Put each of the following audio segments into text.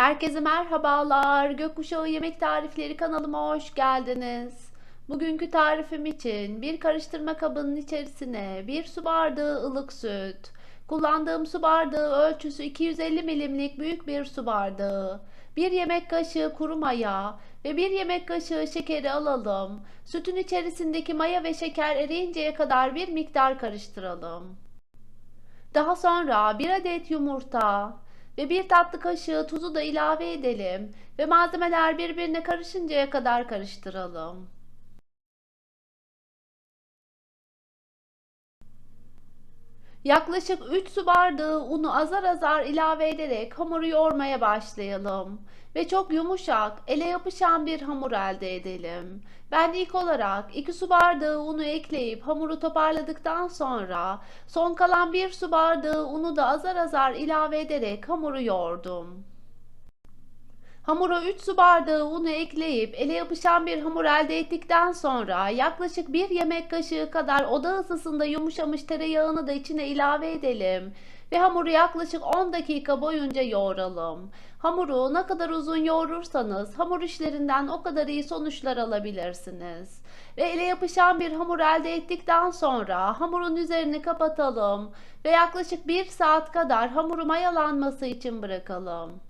Herkese merhabalar. Gökkuşağı Yemek Tarifleri kanalıma hoş geldiniz. Bugünkü tarifim için bir karıştırma kabının içerisine bir su bardağı ılık süt, kullandığım su bardağı ölçüsü 250 milimlik büyük bir su bardağı, bir yemek kaşığı kuru maya ve bir yemek kaşığı şekeri alalım. Sütün içerisindeki maya ve şeker eriyinceye kadar bir miktar karıştıralım. Daha sonra bir adet yumurta ve bir tatlı kaşığı tuzu da ilave edelim ve malzemeler birbirine karışıncaya kadar karıştıralım. Yaklaşık 3 su bardağı unu azar azar ilave ederek hamuru yoğurmaya başlayalım ve çok yumuşak, ele yapışan bir hamur elde edelim. Ben ilk olarak 2 su bardağı unu ekleyip hamuru toparladıktan sonra son kalan 1 su bardağı unu da azar azar ilave ederek hamuru yoğurdum. Hamura 3 su bardağı unu ekleyip ele yapışan bir hamur elde ettikten sonra yaklaşık 1 yemek kaşığı kadar oda ısısında yumuşamış tereyağını da içine ilave edelim ve hamuru yaklaşık 10 dakika boyunca yoğuralım. Hamuru ne kadar uzun yoğurursanız hamur işlerinden o kadar iyi sonuçlar alabilirsiniz. Ve ele yapışan bir hamur elde ettikten sonra hamurun üzerini kapatalım ve yaklaşık 1 saat kadar hamuru mayalanması için bırakalım.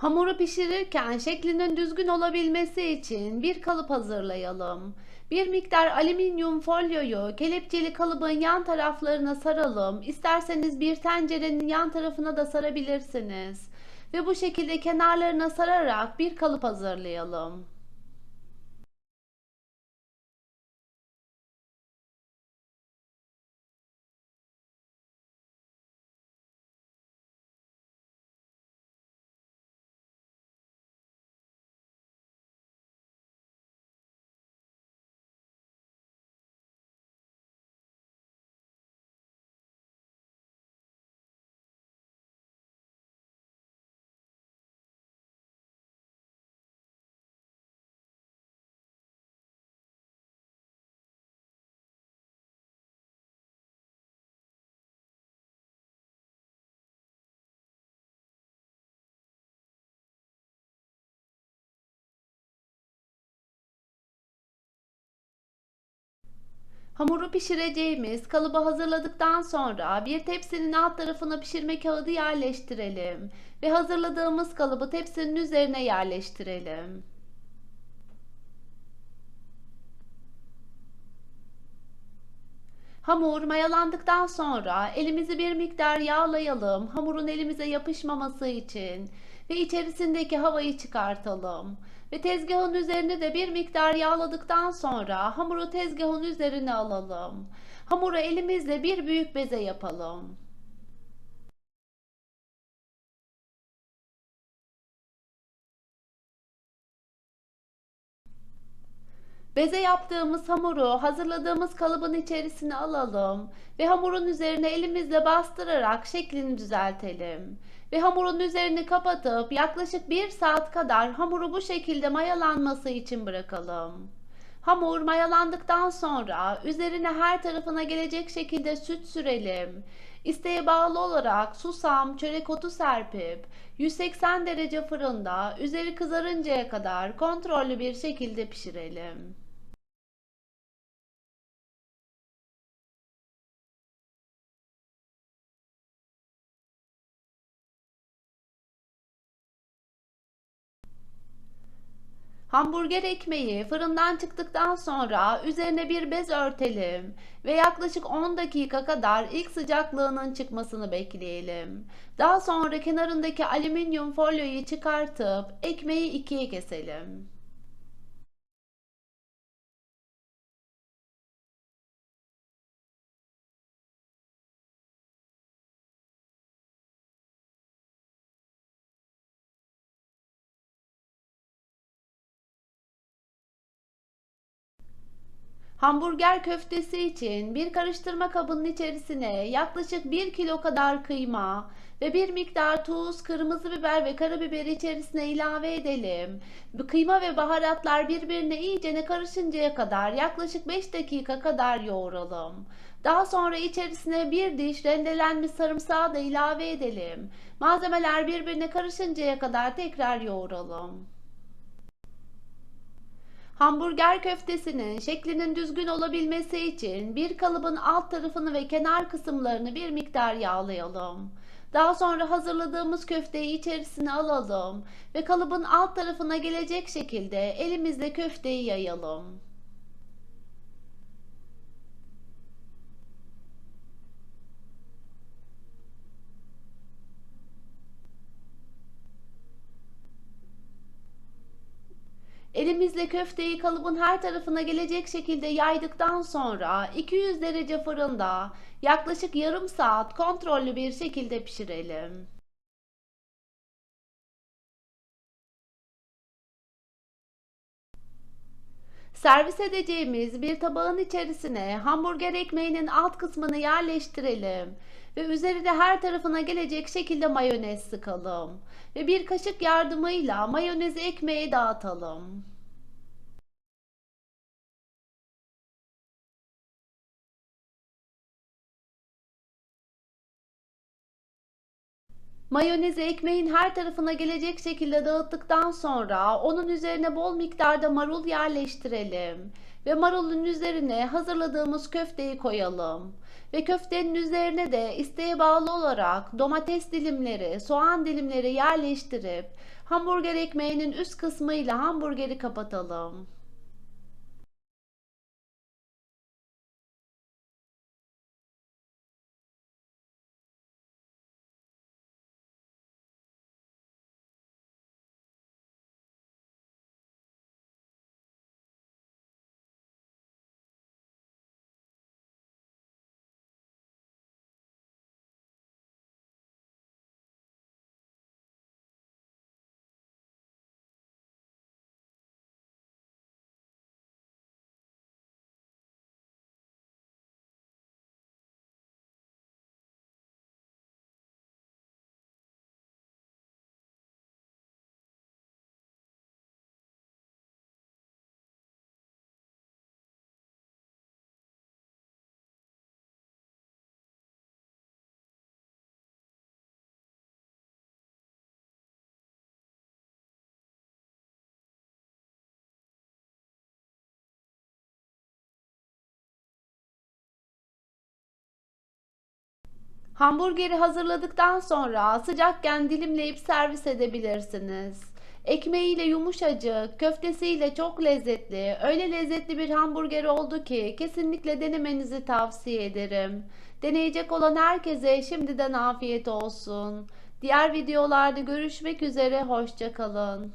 Hamuru pişirirken şeklinin düzgün olabilmesi için bir kalıp hazırlayalım. Bir miktar alüminyum folyoyu kelepçeli kalıbın yan taraflarına saralım. İsterseniz bir tencerenin yan tarafına da sarabilirsiniz. Ve bu şekilde kenarlarına sararak bir kalıp hazırlayalım. Hamuru pişireceğimiz kalıbı hazırladıktan sonra bir tepsinin alt tarafına pişirme kağıdı yerleştirelim ve hazırladığımız kalıbı tepsinin üzerine yerleştirelim. Hamur mayalandıktan sonra elimizi bir miktar yağlayalım hamurun elimize yapışmaması için ve içerisindeki havayı çıkartalım. Ve tezgahın üzerine de bir miktar yağladıktan sonra hamuru tezgahın üzerine alalım. Hamuru elimizle bir büyük beze yapalım. Beze yaptığımız hamuru hazırladığımız kalıbın içerisine alalım ve hamurun üzerine elimizle bastırarak şeklini düzeltelim. Ve hamurun üzerini kapatıp yaklaşık 1 saat kadar hamuru bu şekilde mayalanması için bırakalım. Hamur mayalandıktan sonra üzerine her tarafına gelecek şekilde süt sürelim. İsteğe bağlı olarak susam, çörek otu serpip 180 derece fırında üzeri kızarıncaya kadar kontrollü bir şekilde pişirelim. Hamburger ekmeği fırından çıktıktan sonra üzerine bir bez örtelim ve yaklaşık 10 dakika kadar ilk sıcaklığının çıkmasını bekleyelim. Daha sonra kenarındaki alüminyum folyoyu çıkartıp ekmeği ikiye keselim. Hamburger köftesi için bir karıştırma kabının içerisine yaklaşık 1 kilo kadar kıyma ve bir miktar tuz, kırmızı biber ve karabiber içerisine ilave edelim. Kıyma ve baharatlar birbirine iyicene karışıncaya kadar yaklaşık 5 dakika kadar yoğuralım. Daha sonra içerisine bir diş rendelenmiş sarımsağı da ilave edelim. Malzemeler birbirine karışıncaya kadar tekrar yoğuralım. Hamburger köftesinin şeklinin düzgün olabilmesi için bir kalıbın alt tarafını ve kenar kısımlarını bir miktar yağlayalım. Daha sonra hazırladığımız köfteyi içerisine alalım ve kalıbın alt tarafına gelecek şekilde elimizle köfteyi yayalım. Elimizle köfteyi kalıbın her tarafına gelecek şekilde yaydıktan sonra 200 derece fırında yaklaşık yarım saat kontrollü bir şekilde pişirelim. Servis edeceğimiz bir tabağın içerisine hamburger ekmeğinin alt kısmını yerleştirelim ve üzerine her tarafına gelecek şekilde mayonez sıkalım ve bir kaşık yardımıyla mayonezi ekmeğe dağıtalım. Mayonezi ekmeğin her tarafına gelecek şekilde dağıttıktan sonra onun üzerine bol miktarda marul yerleştirelim ve marulun üzerine hazırladığımız köfteyi koyalım ve köftenin üzerine de isteğe bağlı olarak domates dilimleri, soğan dilimleri yerleştirip hamburger ekmeğinin üst kısmıyla hamburgeri kapatalım. Hamburgeri hazırladıktan sonra sıcakken dilimleyip servis edebilirsiniz. Ekmeğiyle yumuşacık, köftesiyle çok lezzetli, öyle lezzetli bir hamburger oldu ki kesinlikle denemenizi tavsiye ederim. Deneyecek olan herkese şimdiden afiyet olsun. Diğer videolarda görüşmek üzere, hoşça kalın.